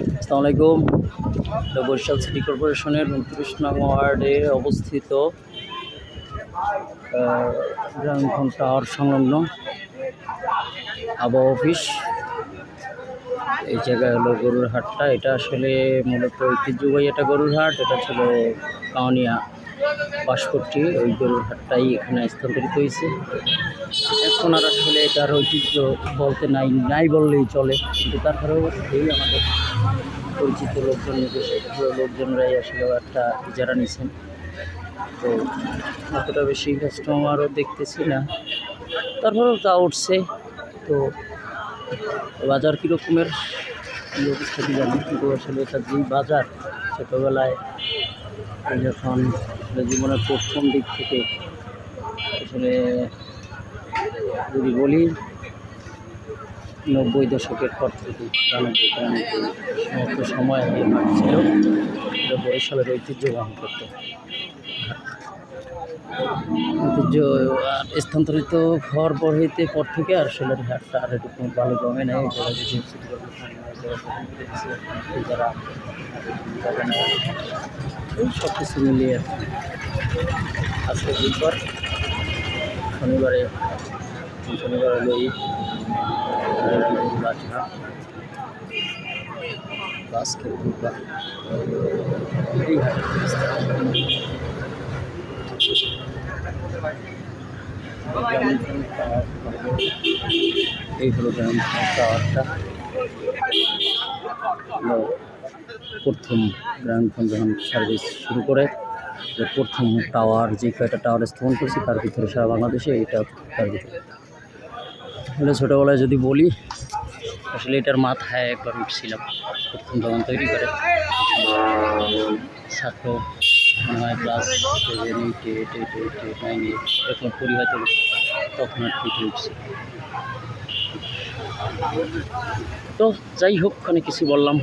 আসসালামু আলাইকুম। এটা বরিশাল সিটি কর্পোরেশনের উনত্রিশ নং ওয়ার্ডে অবস্থিত গ্রামীণ টাওয়ার সংলগ্ন আবহাওয়া অফিস। এই জায়গায় হলো গরুর হাটটা। এটা আসলে মূলত ঐতিহ্যবাহী একটা গরুর হাট। এটা ছিল কাউনিয়া বাসপট্টি, ওই গরুর এখানে স্থানান্তরিত হয়েছে। এখন আর আসলে এটার ঐতিহ্য বলতে নাই নাই বললেই চলে। কিন্তু তারপরেও এই আমাদের পরিচিত লোকজন লোকজনরাই আসলে একটা ইজারা নিছেন তো অতটা বেশি কাস্টমারও দেখতেছি না। তারপরেও তা উঠছে, তো বাজার কীরকমের অবস্থা কি জানি, কিন্তু আসলে এটা যেই বাজার, ছোটোবেলায় যখন জীবনের প্রথম দিক থেকে আসলে যদি বলি, নব্বই দশকের পর থেকে একানব্বই সমস্ত সময় এই ছিল বরিশালের ঐতিহ্য বহন করতো। ঐতিহ্য স্থানান্তরিত হওয়ার পর হইতে পর থেকে আর এই হাটটা আর এরকম ভালো জমে নেই। সব কিছু মিলিয়ে আজকে বুধবার, শনিবারে, শনিবার হলো ঈদ হাটের অবস্থা। গ্রামীণ এই হলো গ্রামীণ টাওয়ারটা হলো প্রথম গ্রামীণফোন যখন সার্ভিস শুরু করে প্রথম টাওয়ার যে কয়টা টাওয়ার স্থাপন করেছে, তার ভিতরে সারা বাংলাদেশে এটা তার ভিতরে আসলে ছোটোবেলায় যদি বলি আসলে এটার মাথায় একবার উঠছিলাম প্রথম যখন তৈরি করে। ছাত্র মনে হয় class seven eight eight eight eight eight nine eight এরকম পড়ি হয়তো তখন আর উঠছে। তো যাই হোক অনেক কিছু বললাম।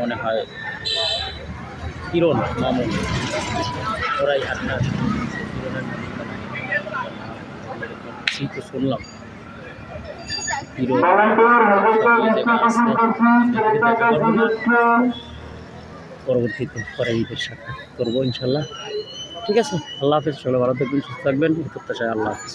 মনে হয় কিরণ মামুন ওরাই তো শুনলাম। কিরণ পরবর্তীতে পরে ঈদের সাথে করব ইনশাল্লাহ। ঠিক আছে, আল্লাহ হাফেজ চলো ভালো থাকবেন, সুস্থ থাকবেন। প্রত্যাশায় আল্লাহ হাফেজ।